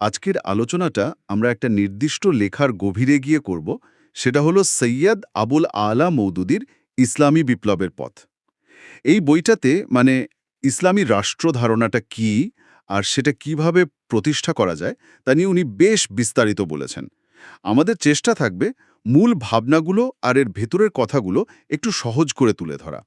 আজকের আলোচনাটা আমরা একটা নির্দিষ্ট লেখার গভীরে গিয়ে করব, সেটা হলো সৈয়দ আবুল আলা মৌদুদির ইসলামী বিপ্লবের পথ। এই বইটাতে মানে ইসলামী রাষ্ট্র ধারণাটা কি আর সেটা কীভাবে প্রতিষ্ঠা করা যায় তা নিয়ে উনি বেশ বিস্তারিত বলেছেন। আমাদের চেষ্টা থাকবে মূল ভাবনাগুলো আর এর ভেতরের কথাগুলো একটু সহজ করে তুলে ধরা।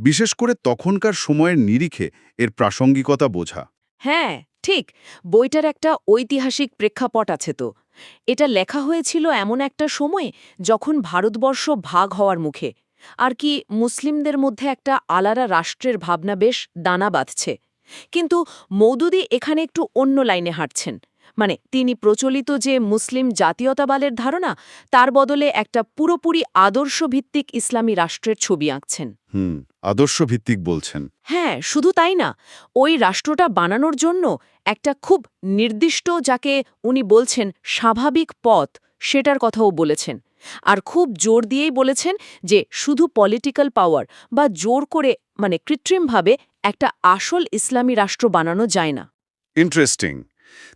বিশেষ করে তখনকার সময়ের নিরিখে এর প্রাসঙ্গিকতা বোঝা। হ্যাঁ ঠিক, বইটার একটা ঐতিহাসিক প্রেক্ষাপট আছে তো। এটা লেখা হয়েছিল এমন একটা সময়ে যখন ভারতবর্ষ ভাগ হওয়ার মুখে। আর কি মুসলিমদের মধ্যে একটা আলাদা রাষ্ট্রের ভাবনা বেশ দানা বাঁধছে। কিন্তু মৌদুদি এখানে একটু অন্য লাইনে হাঁটছেন। মানে তিনি প্রচলিত যে মুসলিম জাতীয়তাবাদের ধারণা তার বদলে একটা পুরোপুরি আদর্শভিত্তিক ইসলামী রাষ্ট্রের ছবি আঁকছেন। হুম আদর্শ ভিত্তিক বলছেন। হ্যাঁ শুধু তাই না ওই রাষ্ট্রটা বানানোর জন্য একটা খুব নির্দিষ্ট যাকে উনি বলছেন স্বাভাবিক পথ সেটার কথাও বলেছেন। আর খুব জোর দিয়েই বলেছেন যে শুধু পলিটিক্যাল পাওয়ার বা জোর করে মানে কৃত্রিমভাবে একটা আসল ইসলামী রাষ্ট্র বানানো যায় না। ইন্টারেস্টিং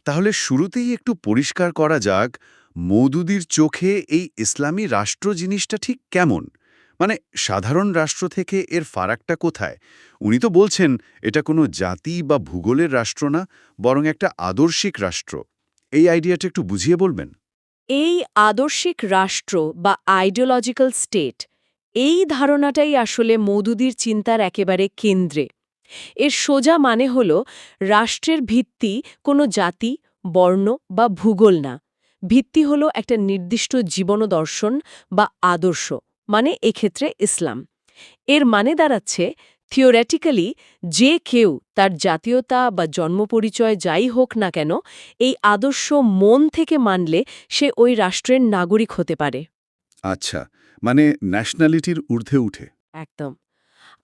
তাহলে শুরুতেই একটু পরিষ্কার করা যাক, মৌদুদির চোখে এই ইসলামী রাষ্ট্র জিনিসটা ঠিক কেমন? মানে সাধারণ রাষ্ট্র থেকে এর ফারাকটা কোথায়? উনি তো বলছেন, এটা কোনো জাতি বা ভূগোলের রাষ্ট্র না, বরং একটা আদর্শিক রাষ্ট্র। এই আইডিয়াটা একটু বুঝিয়ে বলবেন? এই আদর্শিক রাষ্ট্র বা আইডিওলজিক্যাল স্টেট, এই ধারণাটাই আসলে মৌদুদির চিন্তার একেবারে কেন্দ্রে। এর সোজা মানে হল রাষ্ট্রের ভিত্তি কোনো জাতি বর্ণ বা ভূগোল না। ভিত্তি হল একটা নির্দিষ্ট জীবনদর্শন বা আদর্শ মানে এক্ষেত্রে ইসলাম। এর মানে দাঁড়াচ্ছে থিওরেটিক্যালি যে কেউ তার জাতীয়তা বা জন্মপরিচয় যাই হোক না কেন এই আদর্শ মন থেকে মানলে সে ওই রাষ্ট্রের নাগরিক হতে পারে। আচ্ছা মানে ন্যাশনালিটির ঊর্ধ্বে উঠে। একদম।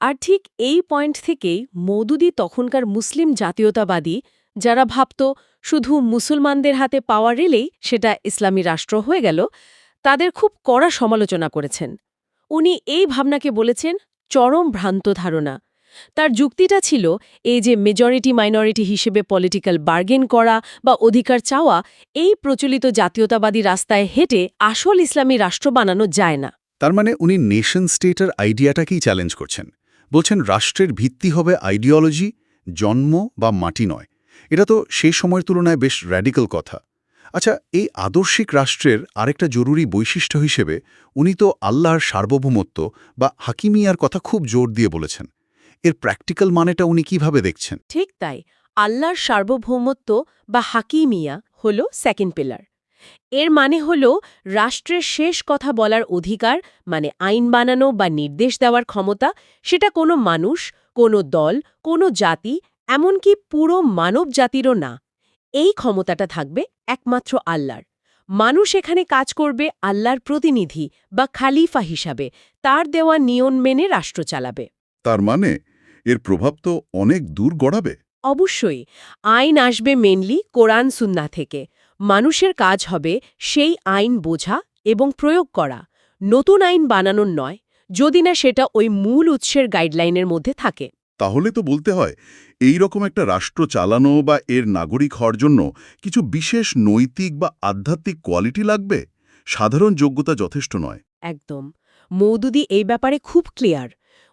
আর ঠিক এই পয়েন্ট থেকেই মৌদুদি তখনকার মুসলিম জাতীয়তাবাদী, যারা ভাবত শুধু মুসলমানদের হাতে পাওয়ার এলেই সেটা ইসলামী রাষ্ট্র হয়ে গেল, তাদের খুব কড়া সমালোচনা করেছেন। উনি এই ভাবনাকে বলেছেন, চরম ভ্রান্ত ধারণা। তার যুক্তিটা ছিল, এই যে মেজরিটি মাইনরিটি হিসেবে পলিটিক্যাল বার্গেন করা বা অধিকার চাওয়া, এই প্রচলিত জাতীয়তাবাদী রাস্তায় হেঁটে আসল ইসলামী রাষ্ট্র বানানো যায় না। তার মানে উনি নেশন স্টেটের আইডিয়াটাকেই চ্যালেঞ্জ করছেন। বলছেন রাষ্ট্রের ভিত্তি হবে আইডিওলজি, জন্ম বা মাটি নয়। এটা তো সেই সময়ের তুলনায় বেশ র্যাডিক্যাল কথা। আচ্ছা এই আদর্শিক রাষ্ট্রের আরেকটা জরুরি বৈশিষ্ট্য হিসেবে উনি তো আল্লাহর সার্বভৌমত্ব বা হাকিমিয়ার কথা খুব জোর দিয়ে বলেছেন। এর প্র্যাকটিক্যাল মানেটা উনি কীভাবে দেখছেন? ঠিক তাই, আল্লাহর সার্বভৌমত্ব বা হাকিমিয়া হল সেকেন্ড পিলার এর মানে হল রাষ্ট্রের শেষ কথা বলার অধিকার মানে আইন বানানো বা নির্দেশ দেওয়ার ক্ষমতা সেটা কোনো মানুষ কোনো দল কোনো জাতি এমনকি পুরো মানব জাতিরও না। এই ক্ষমতাটা থাকবে একমাত্র আল্লাহর। মানুষ এখানে কাজ করবে আল্লাহর প্রতিনিধি বা খালিফা হিসাবে। তার দেওয়া নিয়ম মেনে রাষ্ট্র চালাবে। তার মানে এর প্রভাব তো অনেক দূর গড়াবে? অবশ্যই। আইন আসবে মেনলি কোরআন সুন্না থেকে। মানুষের কাজ হবে সেই আইন বোঝা এবং প্রয়োগ করা। নতুন আইন বানানোর নয় যদি না সেটা ওই মূল উৎসের গাইডলাইনের মধ্যে থাকে। তাহলে তো বলতে হয় এই রকম একটা রাষ্ট্র চালানো বা এর নাগরিক হওয়ার জন্য কিছু বিশেষ নৈতিক বা আধ্যাত্মিক কোয়ালিটি লাগবে? সাধারণ যোগ্যতা যথেষ্ট নয়। একদম। মৌদুদি এই ব্যাপারে খুব ক্লিয়ার।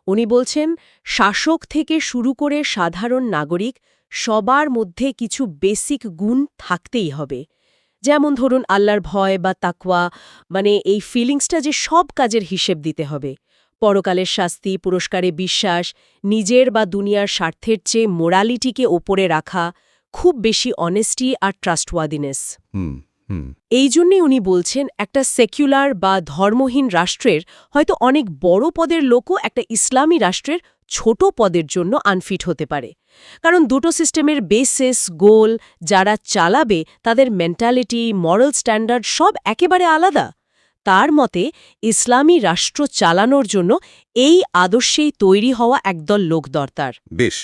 উনি বলছেন শাসক থেকে শুরু করে সাধারণ নাগরিক সবার মধ্যে কিছু বেসিক গুণ থাকতেই হবে। যেমন ধরুন আল্লাহর ভয় বা তাকওয়া মানে এই ফিলিংসটা যে সব কাজের হিসেব দিতে হবে। পরকালের শাস্তি, পুরস্কারে বিশ্বাস, নিজের বা দুনিয়ার স্বার্থের চেয়ে মোরালিটিকে ওপরে রাখা, খুব বেশি অনেস্টি আর ট্রাস্টওয়াদিনেস এই জন্যে উনি বলছেন একটা সেকুলার বা ধর্মহীন রাষ্ট্রের হয়তো অনেক বড় পদের লোকও একটা ইসলামী রাষ্ট্রের ছোট পদের জন্য আনফিট হতে পারে। কারণ দুটো সিস্টেমের বেসিস গোল যারা চালাবে, তাদের মেন্টালিটি মরাল স্ট্যান্ডার্ড সব একেবারে আলাদা। তার মতে ইসলামী রাষ্ট্র চালানোর জন্য এই আদর্শেই তৈরি হওয়া একদল লোক দরকার। বেশ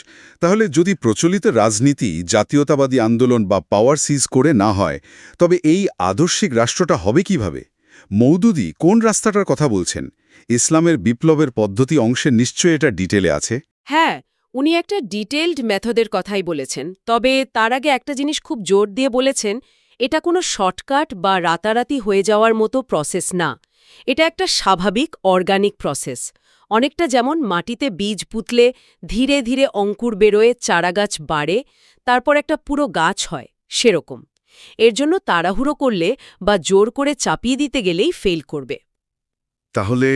তাহলে যদি প্রচলিত রাজনীতি জাতীয়তাবাদী আন্দোলন বা পাওয়ার সিজ করে না হয় তবে এই আদর্শিক রাষ্ট্রটা হবে কীভাবে? মৌদুদি কোন রাস্তাটার কথা বলছেন? ইসলামের বিপ্লবের পদ্ধতি অংশে নিশ্চয় এটা ডিটেলে আছে। হ্যাঁ উনি একটা ডিটেলড মেথডের কথাই বলেছেন তবে তার আগে একটা জিনিস খুব জোর দিয়ে বলেছেন এটা কোনো শর্টকাট বা রাতারাতি হয়ে যাওয়ার মতো প্রসেস না। এটা একটা স্বাভাবিক, অর্গানিক প্রসেস। অনেকটা যেমন মাটিতে বীজ পুতলে ধীরে ধীরে অঙ্কুর বেরোয়, চারাগাছ বাড়ে, তারপর একটা পুরো গাছ হয়, সেরকম। এর জন্য তাড়াহুড়ো করলে বা জোর করে চাপিয়ে দিতে গেলেই ফেল করবে। তাহলে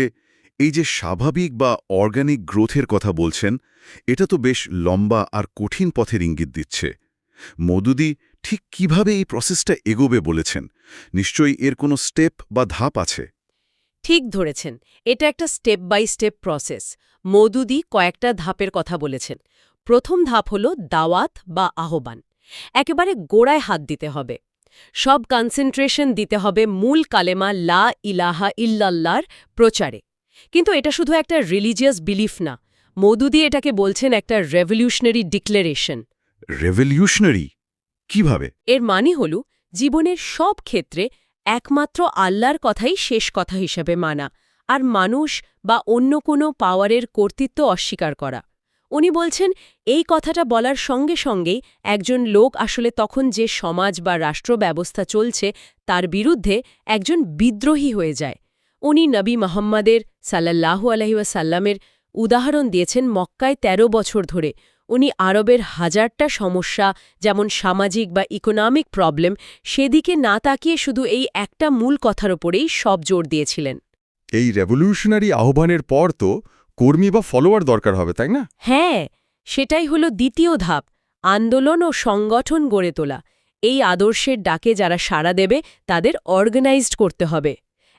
এই যে স্বাভাবিক বা অর্গানিক গ্রোথের কথা বলছেন, এটা তো বেশ লম্বা আর কঠিন পথের ইঙ্গিত দিচ্ছে। মদুদি ঠিক কীভাবে এই প্রসেসটা এগোবে বলেছেন? নিশ্চয়ই এর কোনো স্টেপ বা ধাপ আছে? ঠিক ধরেছেন এটা একটা step by step process Maududi কয়েকটা ধাপের কথা বলেছেন। প্রথম ধাপ হল দাওয়াত বা আহ্বান। একেবারে গোড়ায় হাত দিতে হবে। সব কনসেন্ট্রেশন দিতে হবে মূল কালেমা লা ইলাহা ইল্লাল্লার প্রচারে। কিন্তু এটা শুধু একটা রিলিজিয়াস বিলিফ না। মৌদুদি এটাকে বলছেন একটা রেভলিউশনারি ডিক্লারেশন রেভলিউশনারি কীভাবে? এর মানে হল, জীবনের সব ক্ষেত্রে একমাত্র আল্লাহর কথাই শেষ কথা হিসেবে মানা, আর মানুষ বা অন্য কোনো পাওয়ারের কর্তৃত্ব অস্বীকার করা। উনি বলছেন, এই কথাটা বলার সঙ্গে সঙ্গেই একজন লোক আসলে তখন যে সমাজ বা রাষ্ট্র ব্যবস্থা চলছে, তার বিরুদ্ধে একজন বিদ্রোহী হয়ে যায়। উনি নবী মোহাম্মদের সাল্লাল্লাহু আলহিউসাল্লামের উদাহরণ দিয়েছেন মক্কায় ১৩ বছর ধরে। উনি আরবের হাজারটা সমস্যা যেমন সামাজিক বা ইকোনমিক প্রবলেম সেদিকে না তাকিয়ে শুধু এই একটা মূল কথার ওপরেই সব জোর দিয়েছিলেন। এই রেভলিউশনারি আহ্বানের পর তো কর্মী বা ফলোয়ার দরকার হবে তাই না? হ্যাঁ সেটাই হলো দ্বিতীয় ধাপ আন্দোলন ও সংগঠন গড়ে তোলা। এই আদর্শের ডাকে যারা সাড়া দেবে তাদের অর্গানাইজড করতে হবে।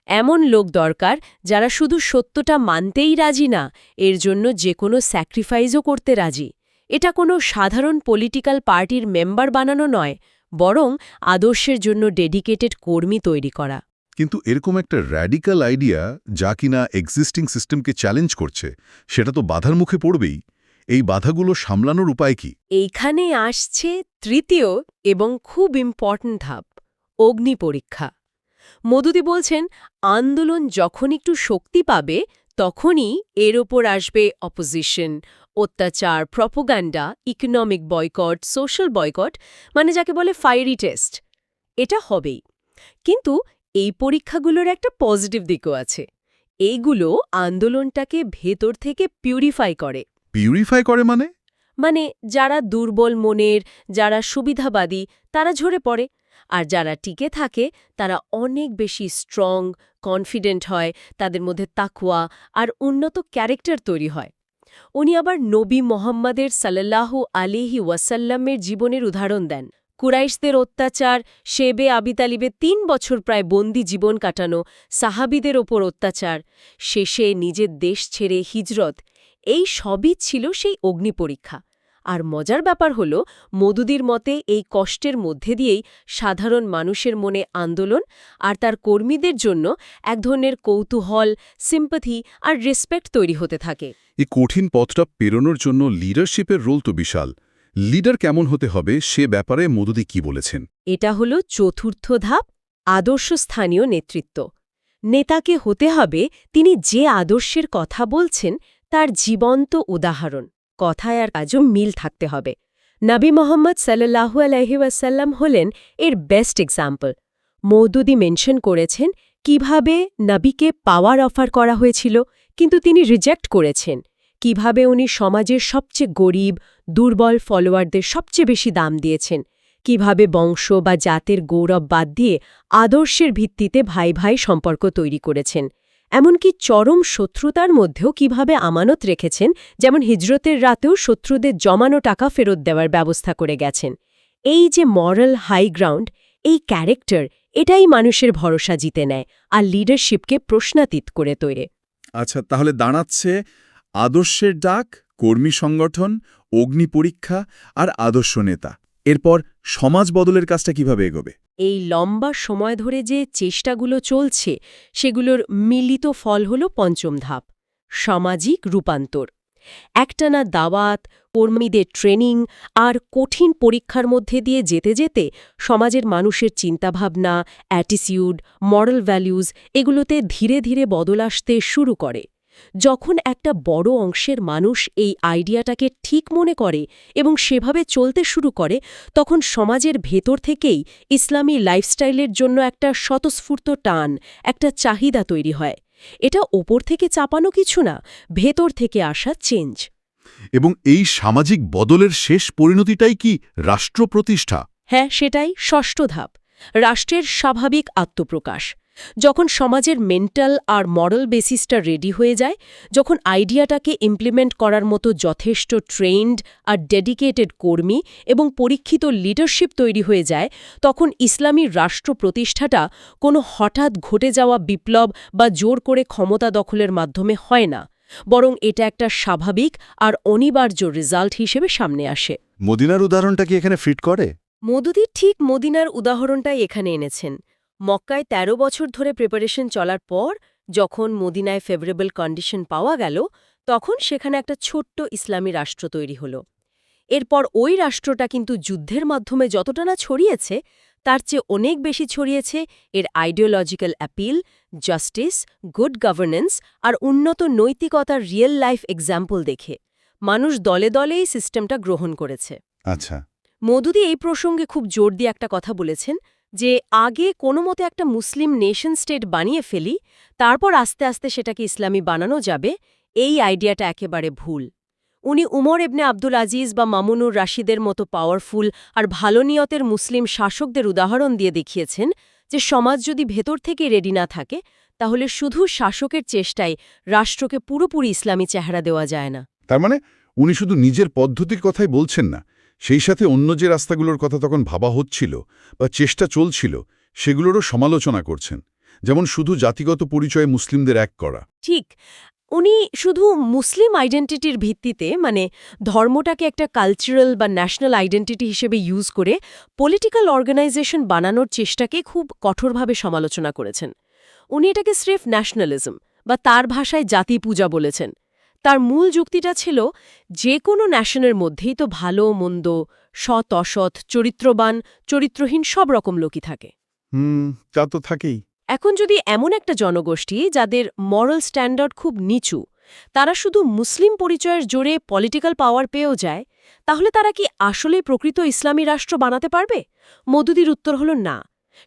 এমন লোক দরকার যারা শুধু সত্যটা মানতেই রাজি না এর জন্য যে কোনো স্যাক্রিফাইসও করতে রাজি। এটা কোনো সাধারণ পলিটিক্যাল পার্টির মেম্বার বানানো নয় বরং আদর্শের জন্য ডেডিকেটেড কর্মী তৈরি করা। কিন্তু এরকম একটা র্যাডিক্যাল আইডিয়া যা কিনা এক্সিস্টিং সিস্টেমকে চ্যালেঞ্জ করছে সেটা তো বাধার মুখে পড়বেই। এই বাধাগুলো সামলানোর উপায় কি? এইখানে আসছে তৃতীয় এবং খুব ইম্পর্ট্যান্ট ধাপ অগ্নি পরীক্ষা। মধুদি বলছেন আন্দোলন যখন একটু শক্তি পাবে তখনই এর ওপর আসবে অপোজিশন অত্যাচার propaganda economic boycott social boycott মানে যাকে বলে ফায়ারি টেস্ট এটা হবেই। কিন্তু এই পরীক্ষাগুলোর একটা পজিটিভ দিকও আছে। এইগুলো আন্দোলনটাকে ভেতর থেকে পিউরিফাই করে। পিউরিফাই করে মানে? মানে যারা দুর্বল মনের যারা সুবিধাবাদী তারা ঝরে পড়ে। আর যারা টিকে থাকে তারা অনেক বেশি স্ট্রং কনফিডেন্ট হয় তাদের মধ্যে তাকুয়া আর উন্নত ক্যারেক্টার তৈরি হয়। উনি আবার নবী মোহাম্মদের সাল্লাল্লাহু আলিহি ওয়াসাল্লামের জীবনের উদাহরণ দেন। কুরাইশদের অত্যাচার, শেবে আবিতালিবে তিন বছর প্রায় বন্দি জীবন কাটানো সাহাবিদের ওপর অত্যাচার, শেষে নিজের দেশ ছেড়ে হিজরত, এই সবই ছিল সেই অগ্নিপরীক্ষা। আর মজার ব্যাপার হল মদুদির মতে এই কষ্টের মধ্যে দিয়েই সাধারণ মানুষের মনে আন্দোলন আর তার কর্মীদের জন্য এক ধরনের কৌতূহল সিম্পাথি আর রেসপেক্ট তৈরি হতে থাকে। এই কঠিন পথটা পেরোনোর জন্য লিডারশিপের রোল তো বিশাল। লিডার কেমন হতে হবে সে ব্যাপারে মদুদি কি বলেছেন? এটা হল চতুর্থ ধাপ আদর্শ স্থানীয় নেতৃত্ব। নেতাকে হতে হবে তিনি যে আদর্শের কথা বলছেন তার জীবন্ত উদাহরণ। কথায় আর কাজও মিল থাকতে হবে। নবী মোহাম্মদ সাল্লাহু আলহিউসাল্লাম হলেন এর বেস্ট এক্সাম্পল মৌদুদি মেনশন করেছেন কীভাবে নবীকে পাওয়ার অফার করা হয়েছিল, কিন্তু তিনি রিজেক্ট করেছেন। কীভাবে উনি সমাজের সবচেয়ে গরিব, দুর্বল ফলোয়ারদের সবচেয়ে বেশি দাম দিয়েছেন। কীভাবে বংশ বা জাতের গৌরব বাদ দিয়ে আদর্শের ভিত্তিতে ভাই ভাই সম্পর্ক তৈরি করেছেন। এমনকি চরম শত্রুতার মধ্যেও কীভাবে আমানত রেখেছেন, যেমন হিজরতের রাতেও শত্রুদের জমানো টাকা ফেরত দেওয়ার ব্যবস্থা করে গেছেন। এই যে মরাল হাই গ্রাউন্ড এই ক্যারেক্টার এটাই মানুষের ভরসা জিতে নেয় আর লিডারশিপকে প্রশ্নাতীত করে তৈরি আচ্ছা তাহলে দাঁড়াচ্ছে আদর্শের ডাক, কর্মী সংগঠন, অগ্নি পরীক্ষা আর আদর্শ নেতা। এরপর সমাজ বদলের কাজটা কীভাবে এগোবে? এই লম্বা সময় ধরে যে চেষ্টাগুলো চলছে, সেগুলোর মিলিত ফল হল পঞ্চম ধাপ, সামাজিক রূপান্তর। একটানা দাওয়াত, কর্মীদের ট্রেনিং আর কঠিন পরীক্ষার মধ্যে দিয়ে যেতে যেতে সমাজের মানুষের চিন্তাভাবনা, অ্যাটিটিউড, মরাল ভ্যালিউজ এগুলোতে ধীরে ধীরে বদল আসতে শুরু করে। যখন একটা বড় অংশের মানুষ এই আইডিয়াটাকে ঠিক মনে করে এবং সেভাবে চলতে শুরু করে তখন সমাজের ভেতর থেকেই ইসলামী লাইফস্টাইলের জন্য একটা স্বতঃস্ফূর্ত টান একটা চাহিদা তৈরি হয়। এটা ওপর থেকে চাপানো কিছু না ভেতর থেকে আসা চেঞ্জ এবং এই সামাজিক বদলের শেষ পরিণতিটাই কি রাষ্ট্র প্রতিষ্ঠা হ্যাঁ সেটাই ষষ্ঠ ধাপ রাষ্ট্রের স্বাভাবিক আত্মপ্রকাশ। যখন সমাজের মেন্টাল আর মরাল বেসিসটা রেডি হয়ে যায় যখন আইডিয়াটাকে ইমপ্লিমেন্ট করার মতো যথেষ্ট ট্রেন্ড আর ডেডিকেটেড কর্মী এবং পরীক্ষিত লিডারশিপ তৈরি হয়ে যায় তখন ইসলামী রাষ্ট্র প্রতিষ্ঠাটা কোনো হঠাৎ ঘটে যাওয়া বিপ্লব বা জোর করে ক্ষমতা দখলের মাধ্যমে হয় না বরং এটা একটা স্বাভাবিক আর অনিবার্য রেজাল্ট হিসেবে সামনে আসে। মদিনার উদাহরণটা কি এখানে ফিট করে? মদুদি ঠিক মদিনার উদাহরণটাই এখানে এনেছেন। মক্কায় ১৩ বছর ধরে প্রিপারেশন চলার পর যখন মদিনায় ফেভারেবল কন্ডিশন পাওয়া গেল তখন সেখানে একটা ছোট্ট ইসলামী রাষ্ট্র তৈরি হল। এরপর ওই রাষ্ট্রটা কিন্তু যুদ্ধের মাধ্যমে যতটা না ছড়িয়েছে তার চেয়ে অনেক বেশি ছড়িয়েছে এর ideological appeal justice good governance আর উন্নত নৈতিকতার রিয়েল লাইফ এক্সাম্পল দেখে। মানুষ দলে দলে এই সিস্টেমটা গ্রহণ করেছে। আচ্ছা। মধুদি এই প্রসঙ্গে খুব জোর দিয়ে একটা কথা বলেছেন যে আগে কোনো মতে একটা মুসলিম নেশন স্টেট বানিয়ে ফেলি, তারপর আস্তে আস্তে সেটাকে ইসলামী বানানো যাবে, এই আইডিয়াটা একেবারে ভুল। উনি উমর এবনে আব্দুল আজিজ বা মামুনুর রাশিদের মতো পাওয়ারফুল আর ভালো নিয়তের মুসলিম শাসকদের উদাহরণ দিয়ে দেখিয়েছেন যে সমাজ যদি ভেতর থেকে রেডি না থাকে, তাহলে শুধু শাসকের চেষ্টায় রাষ্ট্রকে পুরোপুরি ইসলামী চেহারা দেওয়া যায় না। তার মানে উনি শুধু নিজের পদ্ধতির কথাই বলছেন না সেই সাথে অন্য যে রাস্তাগুলোর কথা তখন ভাবা হচ্ছিল বা চেষ্টা চলছিল, সেগুলোরও সমালোচনা করছেন, যেমন শুধু জাতিগত পরিচয়ে মুসলিমদের এক করা। ঠিক, উনি শুধু মুসলিম আইডেন্টিটির ভিত্তিতে মানে ধর্মটাকে একটা কালচারাল বা ন্যাশনাল আইডেন্টিটি হিসেবে ইউজ করে পলিটিক্যাল অর্গানাইজেশন বানানোর চেষ্টাকে খুব কঠোরভাবে সমালোচনা করেছেন। উনি এটাকে স্রেফ ন্যাশনালিজম বা তার ভাষায় জাতি পূজা বলেছেন। তার মূল যুক্তিটা ছিল যে কোনো ন্যাশনের মধ্যেই তো ভালো মন্দ সৎ অসৎ চরিত্রবান চরিত্রহীন সব রকম লোকই থাকে। হুম তা তো থাকেই। এখন যদি এমন একটা জনগোষ্ঠী যাদের মরাল স্ট্যান্ডার্ড খুব নিচু তারা শুধু মুসলিম পরিচয়ের জোরে পলিটিক্যাল পাওয়ার পেয়েও যায় তাহলে তারা কি আসলে প্রকৃত ইসলামী রাষ্ট্র বানাতে পারবে? মদুদির উত্তর হল না।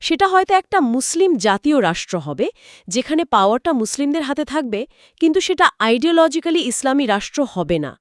সেটা হয়তো একটা মুসলিম জাতীয় রাষ্ট্র হবে যেখানে পাওয়ারটা মুসলিমদের হাতে থাকবে কিন্তু সেটা আইডিওলজিক্যালি ইসলামী রাষ্ট্র হবে না।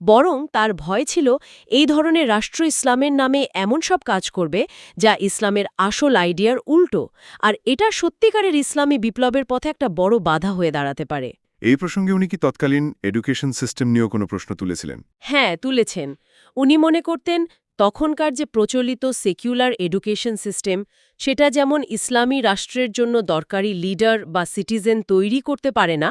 বরং তার ভয় ছিল এই ধরনের রাষ্ট্র ইসলামের নামে এমন সব কাজ করবে যা ইসলামের আসল আইডিয়ার উল্টো আর এটা সত্যিকারের ইসলামী বিপ্লবের পথে একটা বড় বাধা হয়ে দাঁড়াতে পারে। এই প্রসঙ্গে উনি কি তৎকালীন এডুকেশন সিস্টেম নিয়েও কোনো প্রশ্ন তুলেছিলেন? হ্যাঁ তুলেছেন। উনি মনে করতেন তখনকার যে প্রচলিত সেকুলার এডুকেশন সিস্টেম সেটা যেমন ইসলামী রাষ্ট্রের জন্য দরকারি লিডার বা সিটিজেন তৈরি করতে পারে না,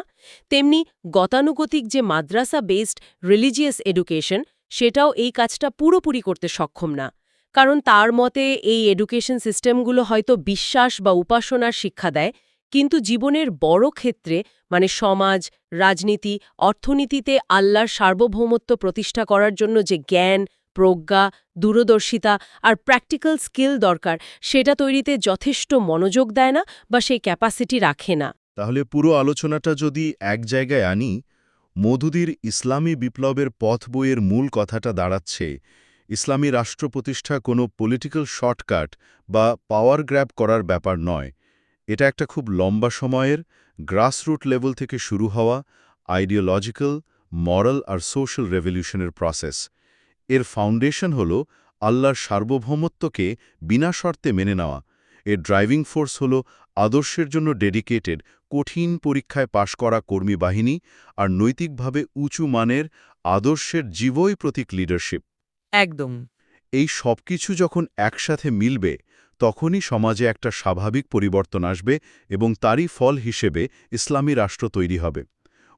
তেমনি গতানুগতিক যে মাদ্রাসা বেসড রিলিজিয়াস এডুকেশন সেটাও এই কাজটা পুরোপুরি করতে সক্ষম না। কারণ তার মতে এই এডুকেশন সিস্টেমগুলো হয়তো বিশ্বাস বা উপাসনার শিক্ষা দেয়, কিন্তু জীবনের বড় ক্ষেত্রে মানে সমাজ, রাজনীতি, অর্থনীতিতে আল্লাহর সার্বভৌমত্ব প্রতিষ্ঠা করার জন্য যে জ্ঞান প্রজ্ঞা, দূরদর্শিতা আর প্র্যাকটিক্যাল স্কিল দরকার। সেটা তৈরিতে যথেষ্ট মনোযোগ দেয় না বা সেই ক্যাপাসিটি রাখে না। তাহলে পুরো আলোচনাটা যদি এক জায়গায় আনি, মধুদির ইসলামী বিপ্লবের পথ বইয়ের মূল কথাটা দাঁড়াচ্ছে, ইসলামী রাষ্ট্র প্রতিষ্ঠা কোনো পলিটিক্যাল শর্টকাট বা পাওয়ার গ্র্যাব করার ব্যাপার নয়। এটা একটা খুব লম্বা সময়ের গ্রাসরুট লেভেল থেকে শুরু হওয়া আইডিওলজিক্যাল মরাল আর সোশ্যাল রেভলিউশনের প্রসেস এর ফাউন্ডেশন হল আল্লাহর সার্বভৌমত্বকে বিনা শর্তে মেনে নেওয়া। এর ড্রাইভিং ফোর্স হল আদর্শের জন্য ডেডিকেটেড কঠিন পরীক্ষায় পাশ করা কর্মী বাহিনী আর নৈতিকভাবে উঁচু মানের আদর্শের জীবই প্রতীক লিডারশিপ একদম। এই সবকিছু যখন একসাথে মিলবে তখনই সমাজে একটা স্বাভাবিক পরিবর্তন আসবে এবং তারই ফল হিসেবে ইসলামী রাষ্ট্র তৈরি হবে।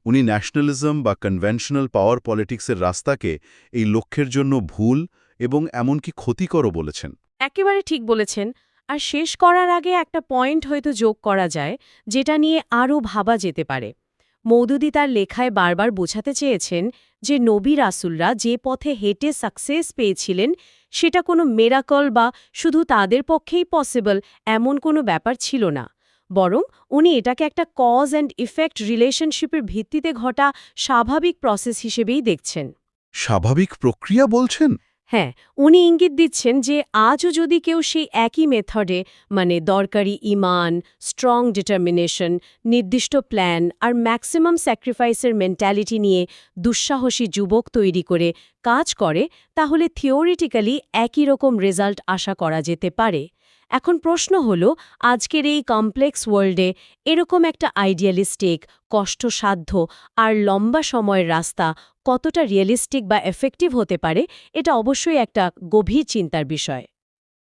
উনি ন্যাশনালিজম বা কনভেনশনাল পাওয়ার পলিটিক্সের রাস্তাকে এই লক্ষ্যের জন্য ভুল এবং এমনকি ক্ষতিকরও বলেছেন। একেবারে ঠিক বলেছেন। আর শেষ করার আগে একটা পয়েন্ট হয়তো যোগ করা যায়, যেটা নিয়ে আরও ভাবা যেতে পারে। মৌদুদি তার লেখায় বারবার বোঝাতে চেয়েছেন যে নবী রাসুলরা যে পথে হেঁটে সাকসেস পেয়েছিলেন, সেটা কোনো মেরাকল বা শুধু তাদের পক্ষেই পসিবল এমন কোনো ব্যাপার ছিল না। বরং উনি এটাকে একটা কজ অ্যান্ড ইফেক্ট রিলেশনশিপের ভিত্তিতে ঘটা স্বাভাবিক প্রসেস হিসেবেই দেখছেন। স্বাভাবিক প্রক্রিয়া বলছেন? হ্যাঁ উনি ইঙ্গিত দিচ্ছেন যে আজও যদি কেউ সেই একই মেথডে মানে দরকারি ইমান স্ট্রং ডিটারমিনেশন নির্দিষ্ট প্ল্যান আর ম্যাক্সিমাম স্যাক্রিফাইসের মেন্টালিটি নিয়ে দুঃসাহসী যুবক তৈরি করে কাজ করে তাহলে থিওরিটিক্যালি একই রকম রেজাল্ট আশা করা যেতে পারে। এখন প্রশ্ন হল, আজকের এই কমপ্লেক্স ওয়ার্ল্ডে এরকম একটা আইডিয়ালিস্টিক কষ্টসাধ্য আর লম্বা সময়ের রাস্তা কতটা রিয়েলিস্টিক বা এফেক্টিভ হতে পারে, এটা অবশ্যই একটা গভীর চিন্তার বিষয়।